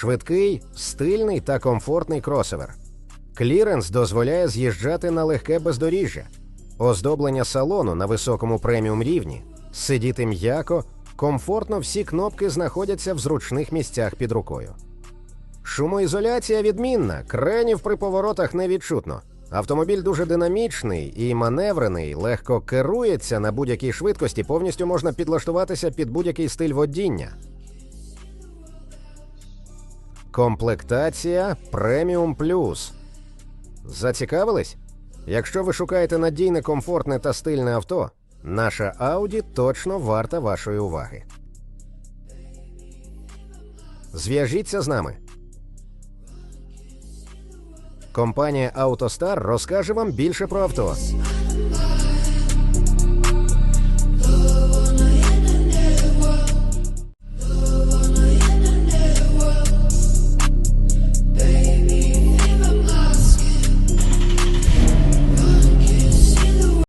Швидкий, стильний та комфортний кросовер. Кліренс дозволяє з'їжджати на легке бездоріжжя. Оздоблення салону на високому преміум рівні. Сидіти м'яко, комфортно всі кнопки знаходяться в зручних місцях під рукою. Шумоізоляція відмінна, кренів при поворотах не відчутно. Автомобіль дуже динамічний і маневрений, легко керується на будь-якій швидкості, повністю можна підлаштуватися під будь-який стиль водіння. Комплектація преміум плюс. Зацікавились? Якщо ви шукаєте надійне, комфортне та стильне авто, наша Audi точно варта вашої уваги. Зв'яжіться з нами. Компанія AutoStar розкаже вам більше про авто.